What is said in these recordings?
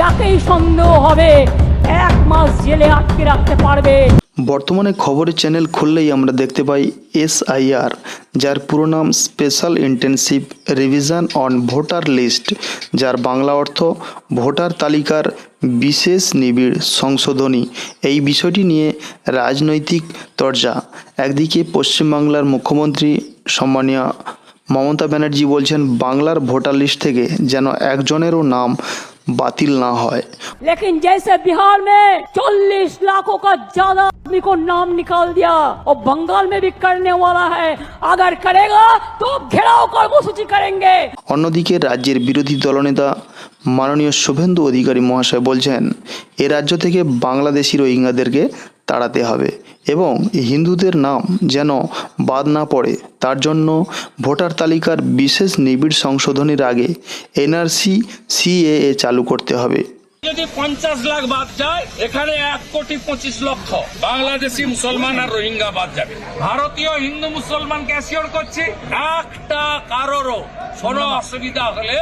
যাকেই সন্দেহ হবে, এক মাস জেলে আটকে রাখতে পারবে। বর্তমানে খবরের চ্যানেল খুললেই আমরা দেখতে পাই এসআইআর, যার পুরো নাম special intensive revision on voter list যার বাংলা অর্থ ভোটার তালিকার বিশেষ নিবিড় সংশোধনী। এই বিষয়টি নিয়ে রাজনৈতিক তরজা। একদিকে পশ্চিমবাংলার মুখ্যমন্ত্রী সম্মানীয় মমতা ব্যানার্জি বলছেন, বাংলার ভোটার লিস্ট থেকে যেন একজনেরও নাম বাতিল না হয় लेकिन जैसे बिहार में 40 लाखों का ज्यादा आदमी को नाम निकाल दिया और बंगाल में भी करने वाला है अगर करेगा तो घेराव कर्मसूची करेंगे অন্যদিকে রাজ্যের বিরোধী দলনেতা মাননীয় শুভেন্দু অধিকারী মহাশয় বলছেন এ রাজ্য থেকে বাংলাদেশি রোহিঙ্গাদেরকে তাড়াতে হবে এবং হিন্দুদের নাম যেন বাদ না পড়ে। তার জন্য ভোটার তালিকার বিশেষ নিবিড় সংশোধনীর আগে এনআরসি, সিএএ চালু করতে হবে। যদি পঞ্চাশ লাখ বাদ যায়, এখানে এক কোটি পঁচিশ লক্ষ। বাংলাদেশি মুসলমান আর রোহিঙ্গা বাদ যাবে। ভারতীয় হিন্দু মুসলমান অ্যাসিওর করছি, একটা কারোরও কোনো অসুবিধা হলে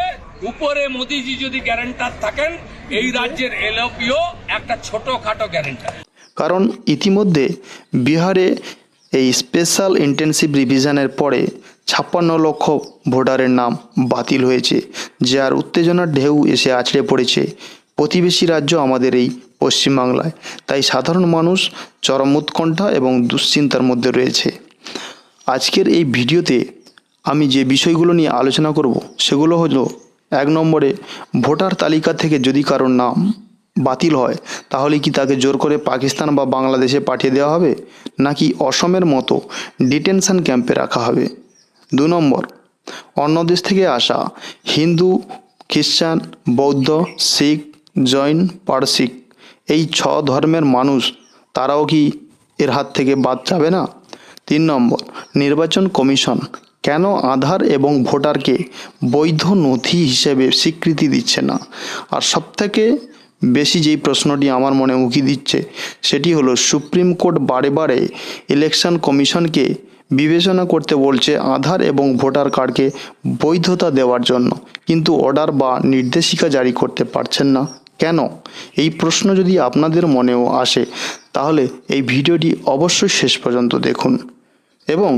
উপরে মোদিজি যদি গ্যারেন্টার থাকেন, এই রাজ্যের এলপিও একটা ছোটখাটো গ্যারেন্টার কারণ ইতিমধ্যে বিহারে এই স্পেশাল ইন্টেনসিভ রিভিশনের পরে ছাপ্পান্ন লক্ষ ভোটারের নাম বাতিল হয়েছে, যার উত্তেজনার ঢেউ এসে আছড়ে পড়েছে। প্রতিবেশী রাজ্য আমাদের এই পশ্চিমবাংলায়, তাই সাধারণ মানুষ চরম উৎকণ্ঠা এবং দুশ্চিন্তার মধ্যে রয়েছে। আজকের এই ভিডিওতে আমি যে বিষয়গুলো নিয়ে আলোচনা করব, সেগুলো হলো এক নম্বরে ভোটার তালিকা থেকে যদি কারোর নাম বাতিল হয়, তাহলে কি তাকে জোর করে পাকিস্তান বা বাংলাদেশে পাঠিয়ে দেওয়া হবে? নাকি অসমের মতো ডিটেনশন ক্যাম্পে রাখা হবে? দু নম্বর, অন্য দেশ থেকে আসা হিন্দু, খ্রিস্টান, বৌদ্ধ, শিখ, জৈন, পারসিক, এই ছ ধর্মের মানুষ, তারাও কি এর হাত থেকে বাদ যাবে না? তিন নম্বর, নির্বাচন কমিশন কেন আধার এবং ভোটারকে বৈধ নথি হিসেবে স্বীকৃতি দিচ্ছে না? আর সবথেকে বেশি যেই প্রশ্নটি আমার মনে উঁকি দিচ্ছে, সেটি হলো, সুপ্রিম কোর্ট বারে বারে ইলেকশন কমিশনকে বিবেচনা করতে বলছে আধার এবং ভোটার কার্ডকে বৈধতা দেওয়ার জন্য, কিন্তু অর্ডার বা নির্দেশিকা জারি করতে পারছেন না। কেন? এই প্রশ্ন যদি আপনাদের মনেও আসে, তাহলে এই ভিডিওটি অবশ্যই শেষ পর্যন্ত দেখুন। এবং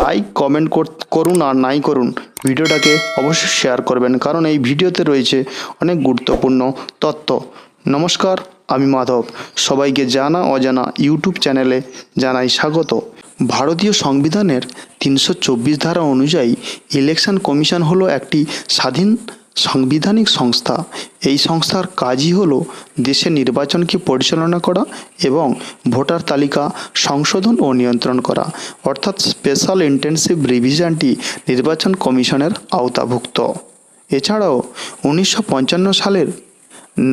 লাইক কমেন্ট করুন আর নাই করুন। ভিডিওটাকে অবশ্যই শেয়ার করবেন, কারণ এই ভিডিওতে রয়েছে অনেক গুরুত্বপূর্ণ তথ্য। নমস্কার, আমি মাধব। সবাইকে জানা অজানা ইউটিউব চ্যানেলে জানাই স্বাগত। ভারতীয় সংবিধানের তিনশো চব্বিশ ধারা অনুযায়ী ইলেকশন কমিশন হলো একটি স্বাধীন সাংবিধানিক সংস্থা। এই সংস্থার কাজই হল দেশের নির্বাচনকে পরিচালনা করা এবং ভোটার তালিকা সংশোধন ও নিয়ন্ত্রণ করা, অর্থাৎ স্পেশাল ইন্টেনসিভ রিভিশনটি নির্বাচন কমিশনের আওতাভুক্ত। এছাড়াও, উনিশশো পঞ্চান্ন সালের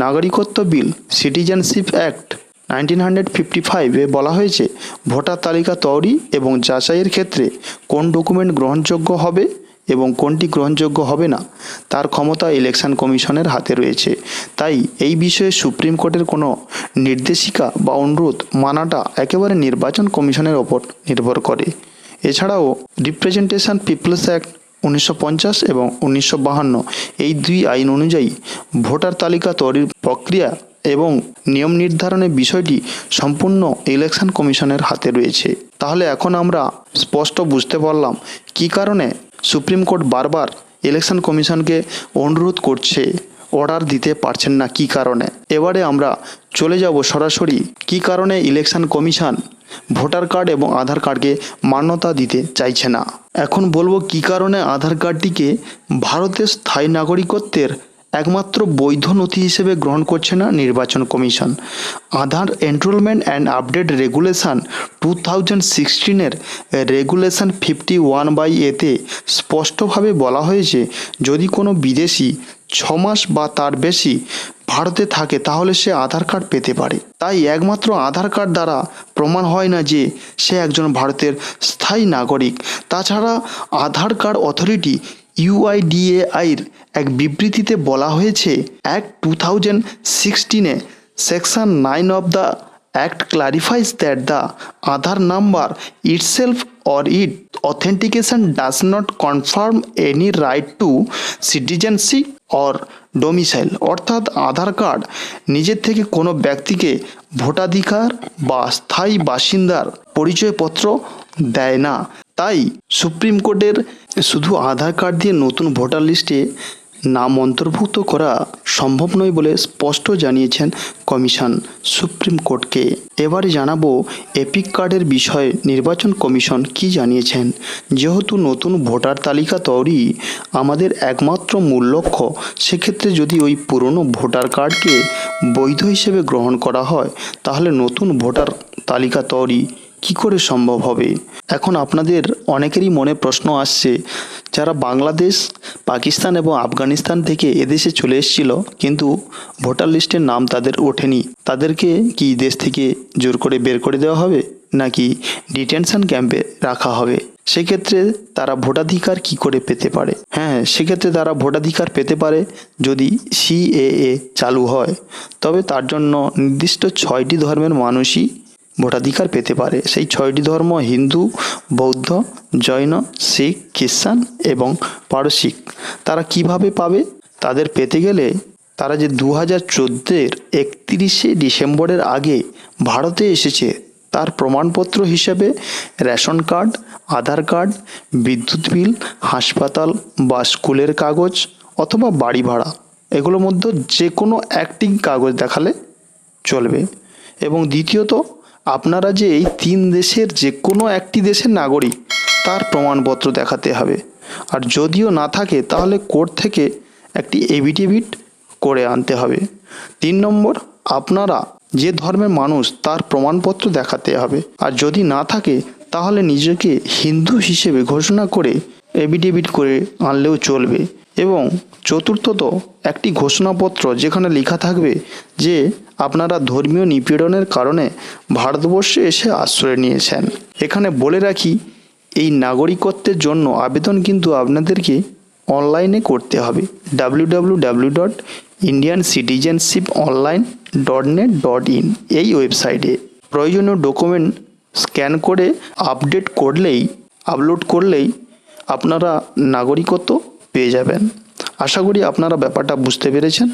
নাগরিকত্ব বিল, citizenship act nineteen hundred fifty ফাইভে বলা হয়েছে, ভোটার তালিকা তৈরি এবং যাচাইয়ের ক্ষেত্রে কোন ডকুমেন্ট গ্রহণযোগ্য হবে এবং কোনটি গ্রহণযোগ্য হবে না, তার ক্ষমতা ইলেকশন কমিশনের হাতে রয়েছে। তাই এই বিষয়ে সুপ্রিম কোর্টের কোনো নির্দেশিকা বা অনুরোধ মানাটা একেবারে নির্বাচন কমিশনের ওপর নির্ভর করে। এছাড়াও রিপ্রেজেন্টেশন পিপলস অ্যাক্ট উনিশশো পঞ্চাশ এবং উনিশশো এই দুই আইন অনুযায়ী ভোটার তালিকা তৈরির প্রক্রিয়া এবং নিয়ম নির্ধারণের বিষয়টি সম্পূর্ণ ইলেকশন কমিশনের হাতে রয়েছে। তাহলে এখন আমরা স্পষ্ট বুঝতে পারলাম কী কারণে সুপ্রিম কোর্ট বারবার ইলেকশন কমিশনকে অনুরোধ করছে, অর্ডার দিতে পারছেন না কি কারণে? এবারে আমরা চলে যাব সরাসরি কি কারণে ইলেকশন কমিশন ভোটার কার্ড এবং আধার কার্ডকে মান্যতা দিতে চাইছে না। এখন বলব কি কারণে আধার কার্ডটিকে ভারতের স্থায়ী নাগরিকত্বের একমাত্র বৈধ নথি হিসেবে গ্রহণ করছে না নির্বাচন commission. Aadhaar enrolment and update regulation two thousand সিক্সটিনের regulation fifty one by এতে স্পষ্টভাবে বলা হয়েছে, যদি কোনো বিদেশি ছ মাস বা তার বেশি ভারতে থাকে, তাহলে সে আধার কার্ড পেতে পারে। তাই একমাত্র আধার কার্ড দ্বারা প্রমাণ হয় না যে সে একজন ভারতের স্থায়ী নাগরিক। তাছাড়া আধার কার্ড অথরিটি ইউআইডিএআইর এক বিবৃতিতে বলা হয়েছে act two thousand সিক্সটিনে section nine of the act clarifies that the Aadhaar number itself or its authentication does not confirm any right to citizenship or domicile অর্থাৎ আধার কার্ড নিজের থেকে কোনো ব্যক্তিকে ভোটাধিকার বা স্থায়ী বাসিন্দার পরিচয়পত্র দেয় না। তাই সুপ্রিম কোর্টের শুধু আধার কার্ড দিয়ে নতুন ভোটার লিস্টে নাম অন্তর্ভুক্ত করা সম্ভব নয় বলে স্পষ্ট জানিয়েছেন কমিশন সুপ্রিম কোর্টকে। এবারে জানাব এপিক কার্ডের বিষয়ে নির্বাচন কমিশন কি জানিয়েছেন। যেহেতু নতুন ভোটার তালিকা তৈরি আমাদের একমাত্র মূল লক্ষ্য, সেক্ষেত্রে যদি ওই পুরনো ভোটার কার্ডকে বৈধ হিসেবে গ্রহণ করা হয়, তাহলে নতুন ভোটার তালিকা তৈরি কি করে সম্ভব হবে? এখন আপনাদের অনেকেরই মনে প্রশ্ন আসছে, যারা বাংলাদেশ, পাকিস্তান এবং আফগানিস্তান থেকে এদেশে চলে এসেছিল, কিন্তু ভোটার লিস্টের নাম তাদের ওঠেনি। তাদেরকে কি দেশ থেকে জোর করে বের করে দেওয়া হবে, নাকি ডিটেনশন ক্যাম্পে রাখা হবে? সেক্ষেত্রে তারা ভোটাধিকার কি করে পেতে পারে? হ্যাঁ সেক্ষেত্রে তারা ভোটাধিকার পেতে পারে যদি সিএএ চালু হয়। তবে তার জন্য নির্দিষ্ট ছয়টি ধর্মের মানুষই ভোটাধিকার পেতে পারে। সেই ছয়টি ধর্ম হিন্দু, বৌদ্ধ, জৈন, শিখ খ্রিস্টান এবং পারসিক। তারা কীভাবে পাবে? তাদের পেতে গেলে তারা যে দু হাজার চোদ্দের একত্রিশে ডিসেম্বরের আগে ভারতে এসেছে, তার প্রমাণপত্র হিসেবে রেশন কার্ড, আধার কার্ড, বিদ্যুৎ বিল, হাসপাতাল বা স্কুলের কাগজ অথবা বাড়ি ভাড়া। এগুলোর মধ্যে যে কোনো একটি কাগজ দেখালে চলবে। এবং দ্বিতীয়ত আপনারা যে এই তিন দেশের যে কোনো একটি দেশের নাগরিক, তার প্রমাণপত্র দেখাতে হবে। আর যদিও না থাকে, তাহলে কোর্ট থেকে একটি এভিডেভিট করে আনতে হবে। তিন নম্বর, আপনারা যে ধর্মের মানুষ, তার প্রমাণপত্র দেখাতে হবে। আর যদি না থাকে, তাহলে নিজেকে হিন্দু হিসেবে ঘোষণা করে এভিডেভিট করে আনলেও চলবে। এবং চতুর্থত, একটি ঘোষণাপত্র যেখানে লেখা থাকবে যে আপনারা ধর্মীয় নিপীড়নের কারণে ভারতবর্ষে এসে আশ্রয় নিয়েছেন। এখানে বলে রাখি, এই নাগরিকত্বের জন্য আবেদন কিন্তু আপনাদেরকে অনলাইনে করতে হবে। W dot Indian citizenship online dot net dot in এই ওয়েবসাইটে। প্রয়োজনীয় ডকুমেন্ট স্ক্যান করে আপডেট করলেই, আপলোড করলেই আপনারা নাগরিকত্ব পেয়ে যাবেন। আশা করি আপনারা ব্যাপারটা বুঝতে পেরেছেন।